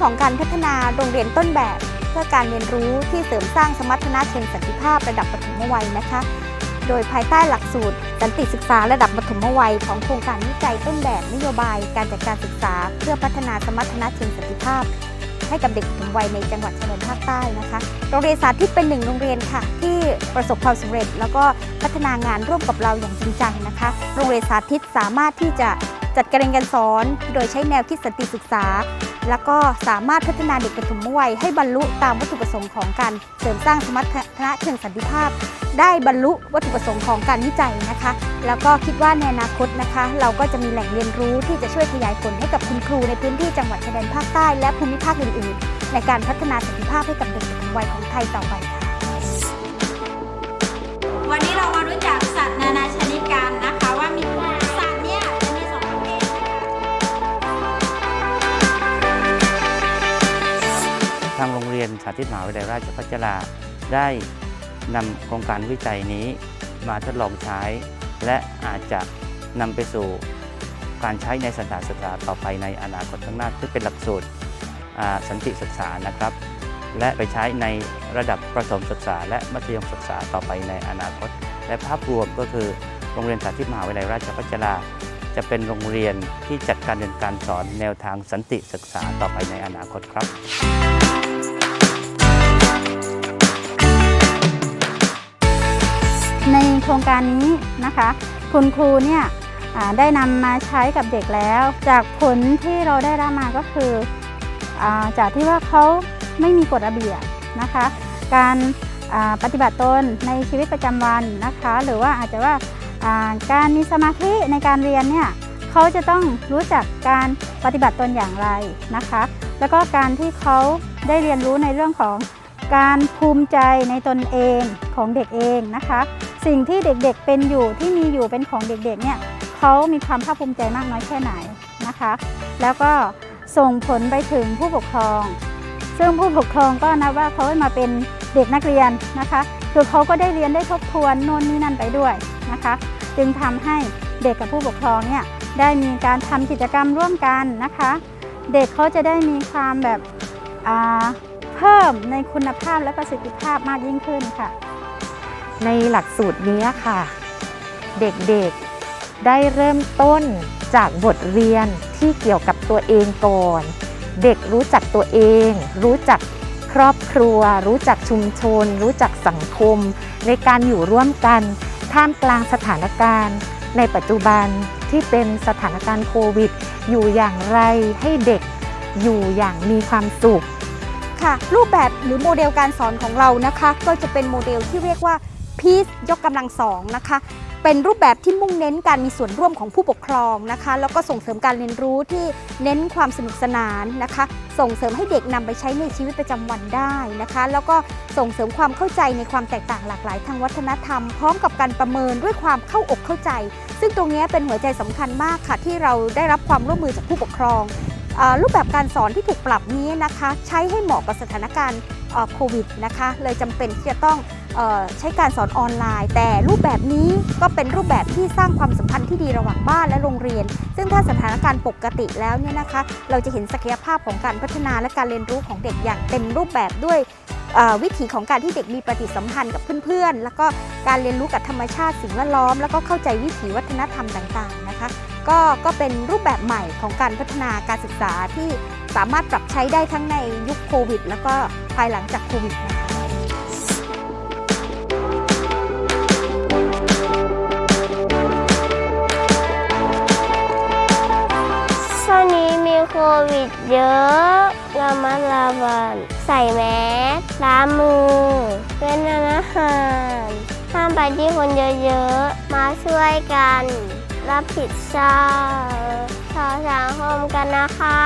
ของการพัฒนาโรงเรียนต้นแบบ เพื่อการเรียนรู้ที่เสริมสร้างสมรรถนะเชิงสันติภาพระดับปฐมวัยนะคะ โดยภายใต้หลักสูตร สันติศึกษาระดับปฐมวัย ของโครงการวิจัยต้นแบบนโยบาย การจัดการศึกษา เพื่อพัฒนาสมรรถนะเชิงสันติภาพ ให้กับเด็กปฐมวัยในจังหวัดชายแดนภาคใต้นะคะโรงเรียนสาธิตเป็นหนึ่งโรงเรียนค่ะ ที่ประสบความสำเร็จ แล้วก็พัฒนางานร่วมกับเราอย่างจริงจังนะคะ โรงเรียนสาธิตสามารถที่จะจัดการเรียนการสอน โดยใช้แนวคิดสันติศึกษา แล้วก็สามารถพัฒนาเด็กปฐมวัยให้บรรลุตามวัตถุประสงค์ของการเสริมสร้างสมรรถนะเชิงสันติภาพ ได้บรรลุวัตถุประสงค์ของการวิจัยนะคะ แล้วก็คิดว่าในอนาคตนะคะ เราก็จะมีแหล่งเรียนรู้ที่จะช่วยขยายผลให้กับคุณครูในพื้นที่จังหวัดชายแดนภาคใต้และภูมิภาคอื่น ๆ ในการพัฒนาสันติภาพให้กับเด็กปฐมวัยของไทยต่อไปค่ะวันนี้เรามารู้จักสัตว์นานา ธิตมหาวิทยาลัยราชภัฏจราได้นำโครงการวิจัยนี้มาทดลองใช้ และอาจจะนำไปสู่การใช้ในสถานศึกษาต่อไปในอนาคตข้างหน้าซึ่งเป็นหลักสูตรสันติศึกษานะครับ และไปใช้ในระดับประถมศึกษา และมัธยมศึกษาต่อไปในอนาคต และภาพรวมก็คือโรงเรียนสาธิตมหาวิทยาลัยราชภัฏจราจะเป็นโรงเรียนที่จัดการเรียนการสอนแนวทางสันติศึกษาต่อไปในอนาคตครับ ครงการนี้นะคะ คุณครูเนี่ยได้นำมาใช้กับเด็กแล้ว จากผลที่เราได้รับมาก็คืออจากที่ว่าเขาไม่มีกฎระเบียบนะคะ การปฏิบัติตนในชีวิตประจำวันนะคะ หรือว่าอาจจะว่าการมีสมาธิในการเรียนเนี่ยเขาจะต้องรู้จักการปฏิบัติตนอย่างไรนะคะ แล้วก็การที่เขาได้เรียนรู้ในเรื่องของการภูมิใจในตนเองของเด็กเองนะคะ สิ่งที่เด็กๆเป็นอยู่ที่มีอยู่เป็นของเด็กๆเนี่ยเขามีความภาคภูมิใจมากน้อยแค่ไหนนะคะ แล้วก็ส่งผลไปถึงผู้ปกครอง ซึ่งผู้ปกครองก็นับว่าเขามาเป็นเด็กนักเรียนนะคะคือเขาก็ได้เรียนได้ทบทวนโน่นนี่นั่นไปด้วยนะคะ จึงทำให้เด็กกับผู้ปกครองเนี่ยได้มีการทำกิจกรรมร่วมกันนะคะ เด็กเขาจะได้มีความแบบอ่าเพิ่มในคุณภาพและประสิทธิภาพมากยิ่งขึ้นค่ะ ในหลักสูตรนี้ค่ะ เด็กๆได้เริ่มต้นจากบทเรียนที่เกี่ยวกับตัวเองก่อน เด็กรู้จักตัวเอง รู้จักครอบครัว รู้จักชุมชน รู้จักสังคม ในการอยู่ร่วมกันท่ามกลางสถานการณ์ ในปัจจุบันที่เป็นสถานการณ์โควิด อยู่อย่างไรให้เด็กอยู่อย่างมีความสุขค่ะรูปแบบหรือโมเดลการสอนของเรานะคะ ก็จะเป็นโมเดลที่เรียกว่า Peace ยกกำลังสองนะคะเป็นรูปแบบที่มุ่งเน้นการมีส่วนร่วมของผู้ปกครองนะคะ แล้วก็ส่งเสริมการเรียนรู้ที่เน้นความสนุกสนานนะคะ ส่งเสริมให้เด็กนำไปใช้ในชีวิตประจำวันได้นะคะ แล้วก็ส่งเสริมความเข้าใจในความแตกต่างหลากหลายทางวัฒนธรรม พร้อมกับการประเมินด้วยความเข้าอกเข้าใจ ซึ่งตรงนี้เป็นหัวใจสำคัญมากค่ะ ที่เราได้รับความร่วมมือจากผู้ปกครองรูปแบบการสอนที่ถูกปรับนี้นะคะ ใช้ให้เหมาะกับสถานการณ์โควิดนะคะ เลยจำเป็นที่จะต้อง ใช้การสอนออนไลน์ แต่รูปแบบนี้ก็เป็นรูปแบบที่สร้างความสัมพันธ์ที่ดีระหว่างบ้านและโรงเรียน ซึ่งถ้าสถานการณ์ปกติแล้วเนี่ยนะคะ เราจะเห็นศักยภาพของการพัฒนาและการเรียนรู้ของเด็กอย่างเต็มรูปแบบด้วยวิถีของการที่เด็กมีปฏิสัมพันธ์กับเพื่อนๆ แล้วก็การเรียนรู้กับธรรมชาติสิ่งแวดล้อม แล้วก็เข้าใจวิถีวัฒนธรรมต่างๆนะคะก็ก็เป็นรูปแบบใหม่ของการพัฒนาการศึกษาที่สามารถปรับใช้ได้ทั้งในยุคโควิด แล้วก็ภายหลังจากโควิดนะคะ ดเยอะระมัดระวังใส่แมสล้างมือเป็นอาหารห้ามไปที่คนเยอะๆ มาช่วยกัน รับผิดชอบต่อสังคมกันนะคะ